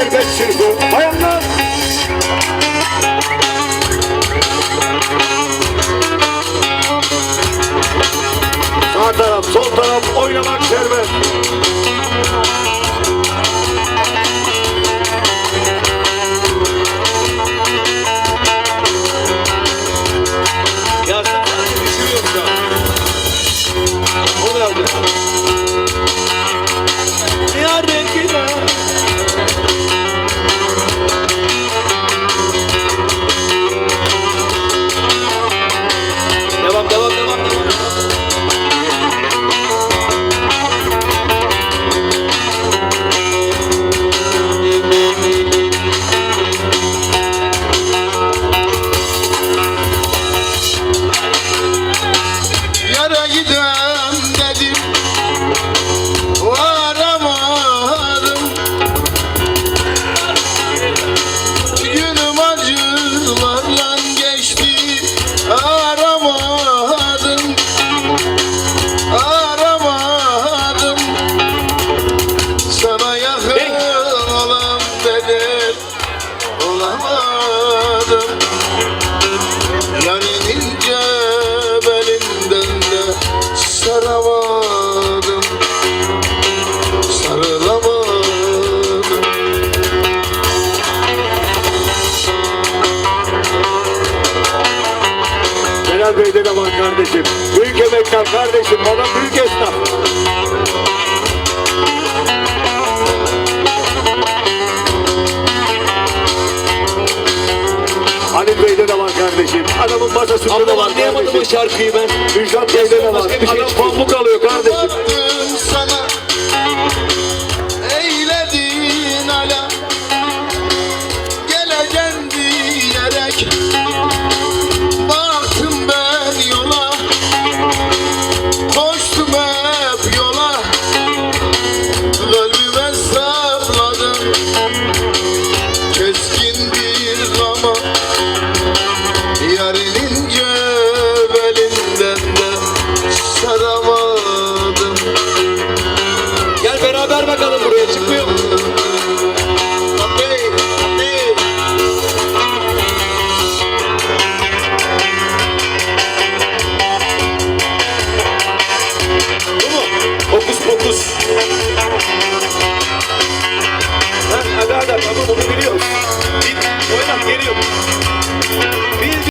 Şerbet sirku. Bayanlar. Sağ taraf, sol taraf oynamak serbest. Ne yapıyor? Yar Celal Bey'de de var kardeşim. Büyük emekler kardeşim. Bana büyük esnaf. Halil Bey'de de var kardeşim. Adamın masasında da var anlayamadım o kardeşim. şarkıyı ben. Müjdat Bey'de de var. Başka bir şey Adam pamuk alıyor